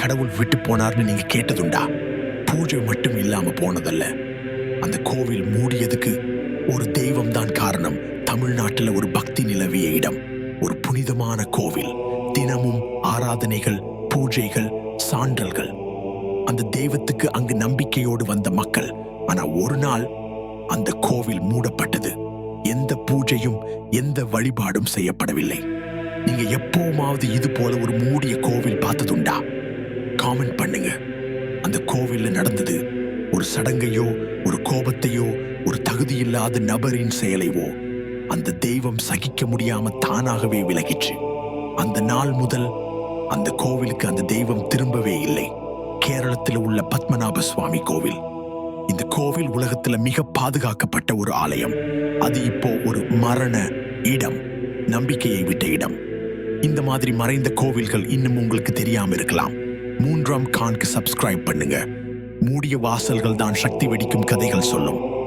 கடவுள் விட்டு போனார்னு நீங்க கேட்டதுண்டா? பூஜை மட்டும் இல்லாம போனதல்ல. அந்த கோவில் மூடியதுக்கு ஒரு தெய்வம் தான் காரணம். தமிழ்நாட்டுல ஒரு பக்தி நிலவிய இடம். ஒரு புனிதமான கோவில். தினமும் ஆராதனைகள் பூஜைகள் சான்றல்கள். அந்த தெய்வத்துக்கு அங்கு நம்பிக்கையோடு வந்த மக்கள். ஆனா ஒரு நாள் அந்த கோவில் மூடப்பட்டது. எந்த பூஜையும் எந்த வழிபாடும் செய்யப்படவில்லை. நீங்க எப்போமாவது இது போல ஒரு மூடிய கோவில் காமெண்ட் பண்ணுங்க. அந்த கோவில்ல நடந்தது ஒரு சடங்கையோ ஒரு கோபத்தையோ ஒரு தகுதியில்லாத நபரின் செயலைவோ. அந்த தெய்வம் சகிக்க முடியாம தானாகவே விலகிச்சு அந்த நாள் முதல் அந்த கோவிலுக்கு அந்த தெய்வம் திரும்பவே இல்லை. கேரளத்தில் உள்ள பத்மநாப சுவாமி கோவில். இந்த கோவில் உலகத்துல மிக பாதுகாக்கப்பட்ட ஒரு ஆலயம். அது இப்போ ஒரு மரண இடம் நம்பிக்கையை விட்ட இடம். இந்த மாதிரி மறைந்த கோவில்கள் இன்னும் உங்களுக்கு தெரியாம இருக்கலாம். மூன்றாம் கான்க்கு சப்ஸ்கிரைப் பண்ணுங்க. மூடிய வாசல்கள் தான் சக்தி வெடிக்கும் கதைகள் சொல்லும்.